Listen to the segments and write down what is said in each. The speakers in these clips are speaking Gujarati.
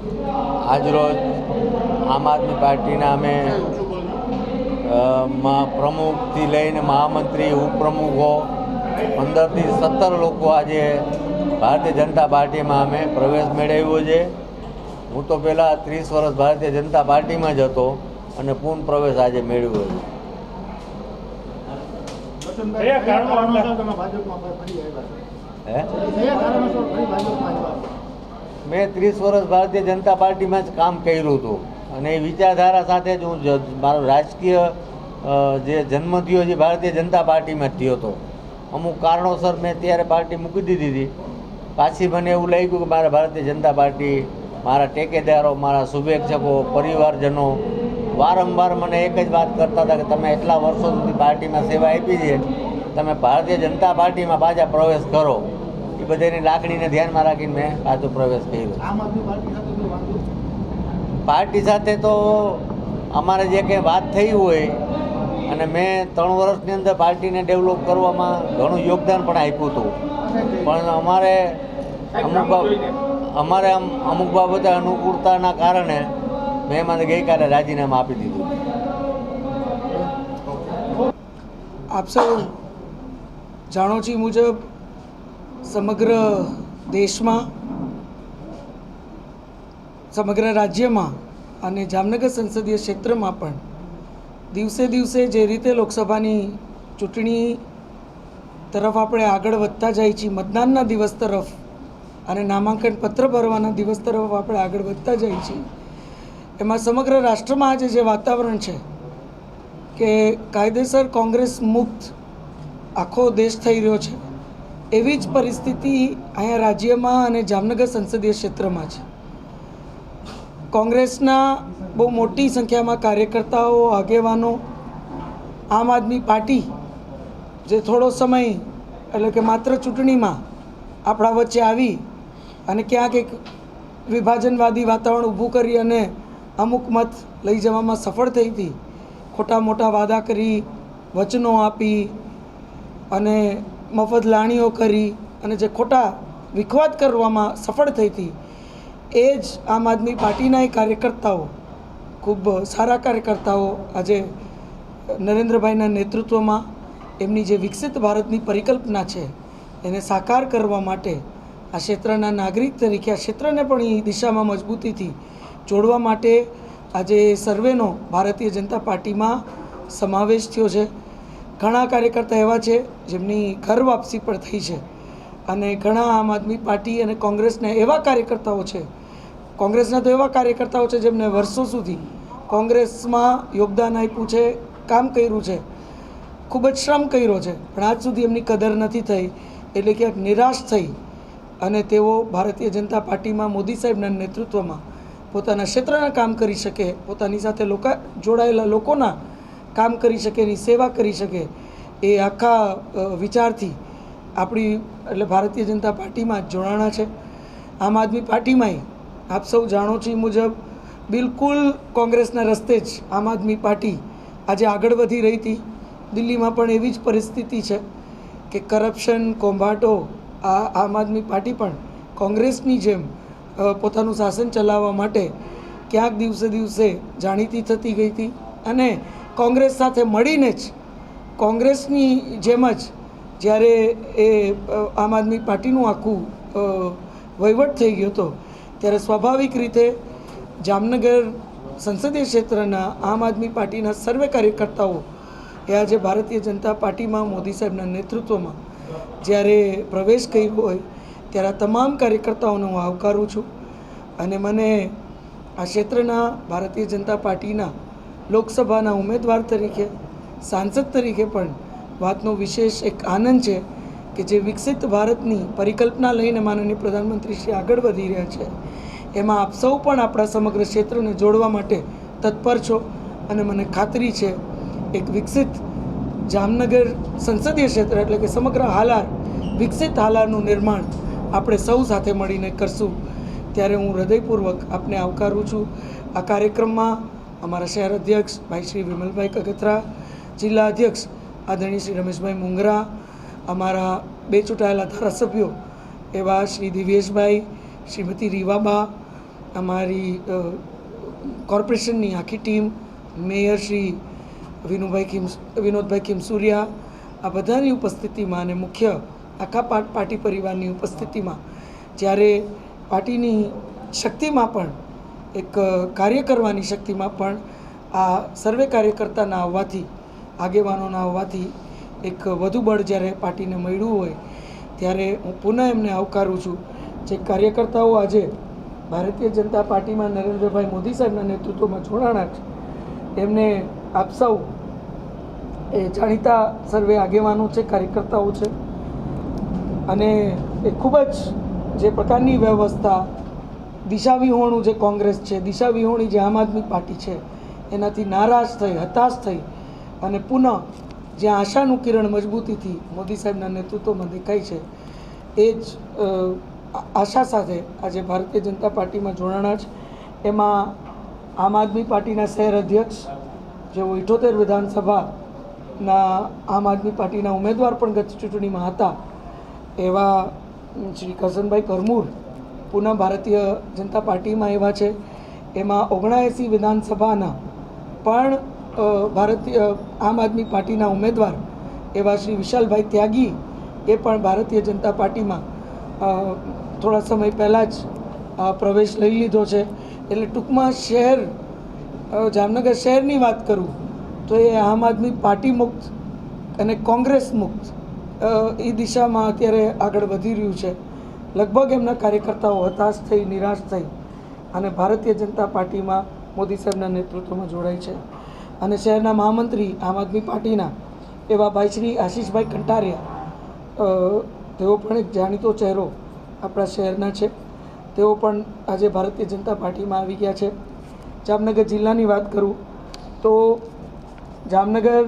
આજરોજ આમ આદમી પાર્ટીના અમે માં પ્રમુખથી લઈને મહામંત્રી ઉપપ્રમુખો પંદરથી સત્તર લોકો આજે ભારતીય જનતા પાર્ટીમાં અમે પ્રવેશ મેળવ્યો છે. હું તો પહેલાં ત્રીસ વર્ષ ભારતીય જનતા પાર્ટીમાં જ હતો અને પૂર્ણ પ્રવેશ આજે મેળવ્યો છો? હે? મેં ત્રીસ વર્ષ ભારતીય જનતા પાર્ટીમાં જ કામ કર્યું હતું. અને એ વિચારધારા સાથે જ હું મારો રાજકીય જે જન્મ થયો જે ભારતીય જનતા પાર્ટીમાં જ થયો હતો. અમુક કારણોસર મેં ત્યારે પાર્ટી મૂકી દીધી હતી. પાછી મને એવું લાગ્યું કે મારે ભારતીય જનતા પાર્ટી, મારા ટેકેદારો, મારા શુભેચ્છકો, પરિવારજનો વારંવાર મને એક જ વાત કરતા હતા કે તમે એટલા વર્ષો સુધી પાર્ટીમાં સેવા આપી છે. તમે ભારતીય જનતા પાર્ટીમાં પાછા પ્રવેશ કરો. બધાની લાગણીને ધ્યાનમાં રાખીને મેં પાછો પ્રવેશ કર્યો. પાર્ટી સાથે તો અમારે જે કંઈ વાત થઈ હોય અને મેં ત્રણ વર્ષની અંદર પાર્ટીને ડેવલપ કરવામાં ઘણું યોગદાન પણ આપ્યું હતું. પણ અમારે અમુક અમારે આમ અમુક બાબતે અનુકૂળતાના કારણે મેં મને ગઈકાલે રાજીનામું આપી દીધું. આપ સૌ જાણો છો મુજબ સમગ્ર દેશમાં, સમગ્ર રાજ્યમાં અને જામનગર સંસદીય ક્ષેત્રમાં પણ દિવસે દિવસે જે રીતે લોકસભાની ચૂંટણી તરફ આપણે આગળ વધતા જાય છીએ મતદાનના દિવસ તરફ અને નામાંકન પત્ર ભરવાના દિવસ તરફ આપણે આગળ વધતા જાય છીએ એમાં સમગ્ર રાષ્ટ્રમાં આજે જે વાતાવરણ છે કે કાયદેસર કોંગ્રેસ મુક્ત આખો દેશ થઈ રહ્યો છે. એવી જ પરિસ્થિતિ અહીંયા રાજ્યમાં અને જામનગર સંસદીય ક્ષેત્રમાં છે. કોંગ્રેસના બહુ મોટી સંખ્યામાં કાર્યકર્તાઓ, આગેવાનો, આમ આદમી પાર્ટી, જે થોડો સમય એટલે કે માત્ર ચૂંટણીમાં આપણા વચ્ચે આવી અને ક્યાંક એક વિભાજનવાદી વાતાવરણ ઊભું કરી અને અમુક મત લઈ જવામાં સફળ થઈ હતી. ખોટા મોટા વાદા કરી, વચનો આપી અને મફત લાણીઓ કરી અને જે ખોટા વિખવાદ કરવામાં સફળ થઈ હતી, એ જ આમ આદમી પાર્ટીના કાર્યકર્તાઓ, ખૂબ સારા કાર્યકર્તાઓ આજે નરેન્દ્રભાઈના નેતૃત્વમાં એમની જે વિકસિત ભારતની પરિકલ્પના છે, એને સાકાર કરવા માટે આ ક્ષેત્રના નાગરિક તરીકે, આ ક્ષેત્રને પણ એ દિશામાં મજબૂતીથી જોડવા માટે આજે સર્વેનો ભારતીય જનતા પાર્ટીમાં સમાવેશ થયો છે. ઘણા કાર્યકર્તા એવા છે જેમની ઘર વાપસી પણ થઈ છે. અને ઘણા આમ આદમી પાર્ટી અને કોંગ્રેસના એવા કાર્યકર્તાઓ છે. કોંગ્રેસના તો એવા કાર્યકર્તાઓ છે જેમને વર્ષો સુધી કોંગ્રેસમાં યોગદાન આપ્યું છે, કામ કર્યું છે. ખૂબ જ શ્રમ કર્યો છે. પણ આજ સુધી એમની કદર નથી થઈ, એટલે ક્યાંક નિરાશ થઈ. અને તેઓ ભારતીય જનતા પાર્ટીમાં મોદી સાહેબના નેતૃત્વમાં પોતાના ક્ષેત્રના કામ કરી શકે, પોતાની સાથે લોકો, જોડાયેલા લોકોના કામ કરી શકે એની સેવા કરી શકે એ આખા વિચારથી આપણી, એટલે ભારતીય જનતા પાર્ટીમાં જોડાણા છે. આમ આદમી પાર્ટીમાંય આપ સૌ જાણો છો એ મુજબ બિલકુલ કોંગ્રેસના રસ્તે જ આમ આદમી પાર્ટી આજે આગળ વધી રહી હતી. દિલ્હીમાં પણ એવી જ પરિસ્થિતિ છે કે કરપ્શન કોંભાટો આ આમ આદમી પાર્ટી પણ કોંગ્રેસની જેમ પોતાનું શાસન ચલાવવા માટે ક્યાંક દિવસે દિવસે જાણીતી થતી ગઈ હતી. અને કોંગ્રેસ સાથે મળીને જ, કોંગ્રેસની જેમ જ જ્યારે એ આમ આદમી પાર્ટીનું આખું વહીવટ થઈ ગયો હતો, ત્યારે સ્વાભાવિક રીતે જામનગર સંસદીય ક્ષેત્રના આમ આદમી પાર્ટીના સર્વે કાર્યકર્તાઓ એ આજે ભારતીય જનતા પાર્ટીમાં, મોદી સાહેબના નેતૃત્વમાં જ્યારે પ્રવેશ કર્યો હોય, ત્યારે તમામ કાર્યકર્તાઓને હું આવકારું છું. અને મને આ ક્ષેત્રના ભારતીય જનતા પાર્ટીના લોકસભાના ઉમેદવાર તરીકે, સાંસદ તરીકે પણ વાતનો વિશેષ એક આનંદ છે કે જે વિકસિત ભારતની પરિકલ્પના લઈને માનનીય પ્રધાનમંત્રી શ્રી આગળ વધી રહ્યા છે. એમાં આપ સૌ પણ આપણા સમગ્ર ક્ષેત્રને જોડવા માટે તત્પર છો અને મને ખાતરી છે એક વિકસિત જામનગર સંસદીય ક્ષેત્ર એટલે કે સમગ્ર હાલાર, વિકસિત હાલારનું નિર્માણ આપણે સૌ સાથે મળીને કરશું. ત્યારે હું હૃદયપૂર્વક આપને આવકારું છું. આ કાર્યક્રમમાં અમારા શહેર અધ્યક્ષ ભાઈ શ્રી વિમલભાઈ કગથરા, જિલ્લા અધ્યક્ષ આદરણીય શ્રી રમેશભાઈ મુંગરા, અમારા બે ચૂંટાયેલા ધારાસભ્યો એવા શ્રી દિવ્યેશભાઈ, શ્રીમતી રીવાબા, અમારી કોર્પોરેશનની આખી ટીમ, મેયર શ્રી વિનુભાઈ ખીમ વિનોદભાઈ ખીમસુરિયા આ બધાની ઉપસ્થિતિમાં અને મુખ્ય આખા પાર્ટી પરિવારની ઉપસ્થિતિમાં જ્યારે પાર્ટીની શક્તિમાં પણ એક કાર્ય કરવાની શક્તિમાં પણ આ સર્વે કાર્યકર્તાના આવવાથી, આગેવાનોના આવવાથી એક વધુ બળ જ્યારે પાર્ટીને મળ્યું હોય, ત્યારે હું પુનઃ એમને આવકારું છું જે કાર્યકર્તાઓ આજે ભારતીય જનતા પાર્ટીમાં નરેન્દ્રભાઈ મોદી સાહેબના નેતૃત્વમાં જોડાણા છે, એમને આપ સૌ એ જાણીતા સર્વે આગેવાનો છે, કાર્યકર્તાઓ છે. અને એ ખૂબ જ જે પ્રકારની વ્યવસ્થા દિશા વિહોણું જે કોંગ્રેસ છે દિશા વિહોણી જે આમ આદમી પાર્ટી છે, એનાથી નારાજ થઈ, હતાશ થઈ અને પુનઃ જ્યાં આશાનું કિરણ મજબૂતીથી મોદી સાહેબના નેતૃત્વમાં દેખાય છે, એ જ આશા સાથે આજે ભારતીય જનતા પાર્ટીમાં જોડાણા છે એમાં આમ આદમી પાર્ટીના શહેર અધ્યક્ષ જેઓ ઇઠોતેર વિધાનસભાના આમ આદમી પાર્ટીના ઉમેદવાર પણ ગત ચૂંટણીમાં હતા, એવા શ્રી કરસનભાઈ કરમૂર પુનઃ ભારતીય જનતા પાર્ટીમાં એવા છે. એમાં ઓગણાએંસી વિધાનસભાના પણ ભારતીય, આમ આદમી પાર્ટીના ઉમેદવાર એવા શ્રી વિશાલભાઈ ત્યાગી એ પણ ભારતીય જનતા પાર્ટીમાં થોડા સમય પહેલાં જ પ્રવેશ લઈ લીધો છે. એટલે ટૂંકમાં શહેર જામનગર શહેરની વાત કરું, તો એ આમ આદમી પાર્ટી મુક્ત અને કોંગ્રેસ મુક્ત એ દિશામાં અત્યારે આગળ વધી રહ્યું છે. લગભગ એમના કાર્યકર્તાઓ હતાશ થઈ, નિરાશ થઈ અને ભારતીય જનતા પાર્ટીમાં મોદી સાહેબના નેતૃત્વમાં જોડાય છે. અને શહેરના મહામંત્રી આમ આદમી પાર્ટીના એવા ભાઈ શ્રી આશીષભાઈ કંટારિયા તેઓ પણ એક જાણીતો ચહેરો આપણા શહેરના છે. તેઓ પણ આજે ભારતીય જનતા પાર્ટીમાં આવી ગયા છે. જામનગર જિલ્લાની વાત કરું તો જામનગર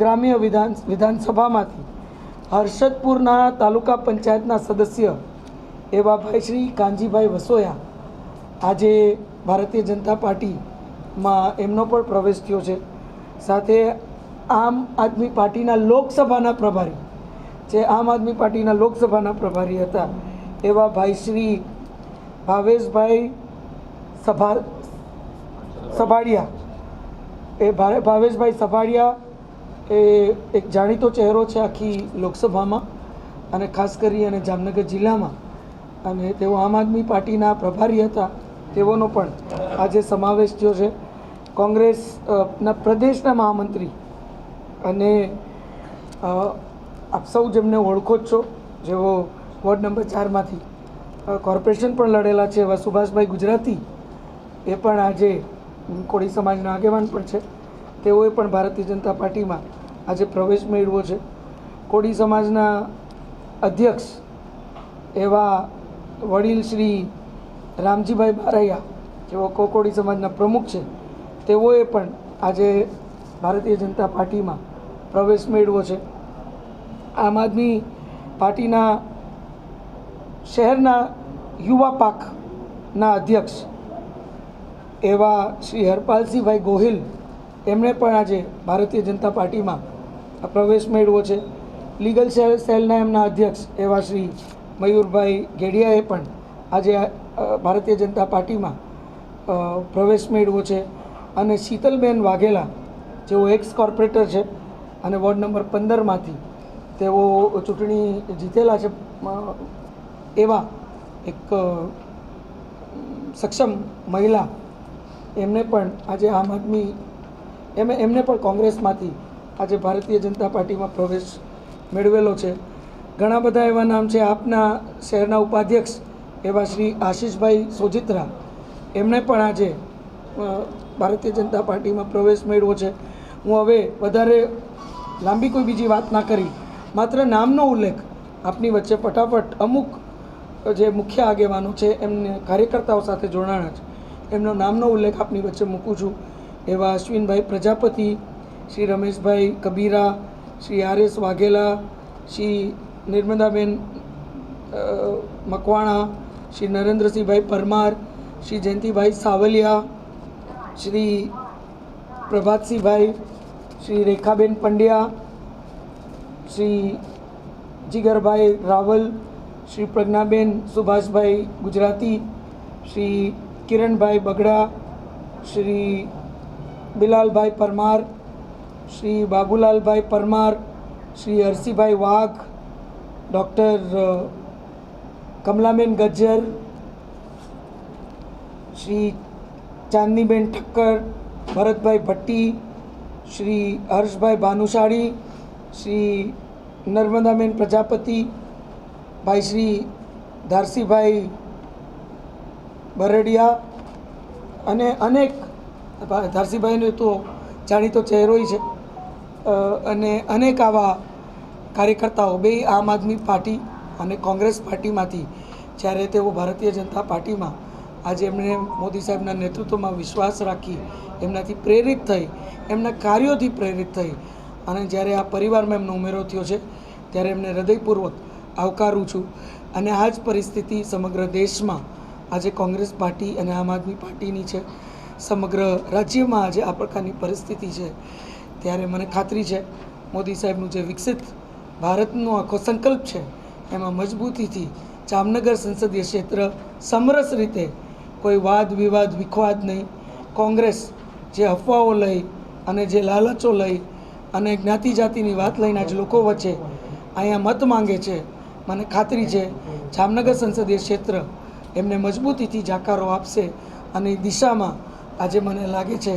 ગ્રામ્ય વિધાન, વિધાનસભામાંથી હર્ષદપુરના તાલુકા પંચાયતના સદસ્ય એવા ભાઈ શ્રી કાનજીભાઈ વસોયા. આજે ભારતીય જનતા પાર્ટીમાં એમનો પણ પ્રવેશ થયો છે. સાથે આમ આદમી પાર્ટીના લોકસભાના પ્રભારી, જે આમ આદમી પાર્ટીના લોકસભાના પ્રભારી હતા, એવા ભાઈ શ્રી ભાવેશભાઈ સભા સભાડિયા. એ ભાવેશભાઈ સભાડિયા એ એક જાણીતો ચહેરો છે આખી લોકસભામાં અને ખાસ કરી અને જામનગર જિલ્લામાં. અને તેઓ આમ આદમી પાર્ટીના પ્રભારી હતા. તેઓનો પણ આજે સમાવેશ થયો છે. કોંગ્રેસના પ્રદેશના મહામંત્રી અને આપ સૌ જેમને ઓળખો જ છો, જેઓ વોર્ડ નંબર ચારમાંથી કોર્પોરેશન પણ લડેલા છે એવા સુભાષભાઈ ગુજરાતી, એ પણ આજે કોળી સમાજના આગેવાન પણ છે. તેઓએ પણ ભારતીય જનતા પાર્ટીમાં આજે પ્રવેશ મેળવ્યો છે. કોળી સમાજના અધ્યક્ષ એવા વડીલ શ્રી રામજીભાઈ બારૈયા, જેઓ કોકોડી સમાજના પ્રમુખ છે, તેઓએ પણ આજે ભારતીય જનતા પાર્ટીમાં પ્રવેશ મેળવ્યો છે. આમ આદમી પાર્ટીના શહેરના યુવા પાકના અધ્યક્ષ એવા શ્રી હરપાલસિંહભાઈ ગોહિલ, એમણે પણ આજે ભારતીય જનતા પાર્ટીમાં પ્રવેશ મેળવ્યો છે. લીગલ સેલ સેલના એમના અધ્યક્ષ એવા શ્રી મયુરભાઈ ગેડિયાએ પણ આજે ભારતીય જનતા પાર્ટીમાં પ્રવેશ મેળવ્યો છે. અને શીતલબેન વાઘેલા, જેઓ એક્સ કોર્પોરેટર છે અને વોર્ડ નંબર પંદરમાંથી તેઓ ચૂંટણી જીતેલા છે એવા એક સક્ષમ મહિલા એમને પણ આજે આમ આદમી, એમ, એમને પણ કોંગ્રેસમાંથી આજે ભારતીય જનતા પાર્ટીમાં પ્રવેશ મેળવેલો છે. ઘણા બધા એવા નામ છે. આપના શહેરના ઉપાધ્યક્ષ એવા શ્રી આશીષભાઈ સોજિત્રા. એમણે પણ આજે ભારતીય જનતા પાર્ટીમાં પ્રવેશ મેળવ્યો છે. હું હવે વધારે લાંબી કોઈ બીજી વાત ના કરી. માત્ર નામનો ઉલ્લેખ. આપની વચ્ચે ફટાફટ અમુક જે મુખ્ય આગેવાનો છે, એમને કાર્યકર્તાઓ સાથે જોડાણા છે. એમનો નામનો ઉલ્લેખ આપની વચ્ચે મૂકું છું. એવા અશ્વિનભાઈ પ્રજાપતિ, શ્રી રમેશભાઈ કબીરા, શ્રી આર એસ વાઘેલા, શ્રી નિર્મદાબેન મકવાણા, શ્રી નરેન્દ્રસિંહભાઈ પરમાર, શ્રી જયંતિભાઈ સાવલિયા, શ્રી પ્રભાતસિંહભાઈ, શ્રી રેખાબેન પંડ્યા, શ્રી જીગરભાઈ રાવલ, શ્રી પ્રજ્ઞાબેન સુભાષભાઈ ગુજરાતી, શ્રી કિરણભાઈ બગડા, શ્રી બિલાલભાઈ પરમાર, શ્રી બાબુલાલભાઈ પરમાર, શ્રી હરસીભાઈ વાઘ ડૉક્ટર કમલાબેન ગજ્જર, શ્રી ચાંદનીબેન ઠક્કર, ભરતભાઈ ભટ્ટી, શ્રી હર્ષભાઈ ભાનુશાળી, શ્રી નર્મદાબેન પ્રજાપતિ, ભાઈ શ્રી ધારસીભાઈ બરડિયા અને અનેક ધારસીભાઈનો તો જાણીતો ચહેરોય છે. અને અનેક આવા કાર્યકર્તાઓ બે આમ આદમી પાર્ટી અને કોંગ્રેસ પાર્ટીમાંથી, જ્યારે તેઓ ભારતીય જનતા પાર્ટીમાં, આજે એમણે મોદી સાહેબના નેતૃત્વમાં વિશ્વાસ રાખી, એમનાથી પ્રેરિત થઈ, એમના કાર્યોથી પ્રેરિત થઈ. અને જ્યારે આ પરિવારમાં એમનો ઉમેરો થયો છે, ત્યારે એમને હૃદયપૂર્વક આવકારું છું. અને આ જ પરિસ્થિતિ સમગ્ર દેશમાં આજે કોંગ્રેસ પાર્ટી અને આમ આદમી પાર્ટીની છે. સમગ્ર રાજ્યમાં આજે આ પ્રકારની પરિસ્થિતિ છે. ત્યારે મને ખાતરી છે, મોદી સાહેબનું જે વિકસિત ભારતનો આખો સંકલ્પ છે. એમાં મજબૂતીથી જામનગર સંસદીય ક્ષેત્ર સમરસ રીતે કોઈ વાદ વિવાદ વિખવાદ નહીં. કોંગ્રેસ જે અફવાઓ લઈ અને જે લાલચો લઈ અને જ્ઞાતિ જાતિની વાત લઈને આજ લોકો વચ્ચે અહીંયા મત માંગે છે. મને ખાતરી છે, જામનગર સંસદીય ક્ષેત્ર એમને મજબૂતીથી જાકારો આપશે અને દિશામાં આજે મને લાગે છે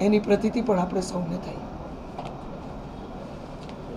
એની પ્રતિતિ પણ આપણે સૌને થઈ.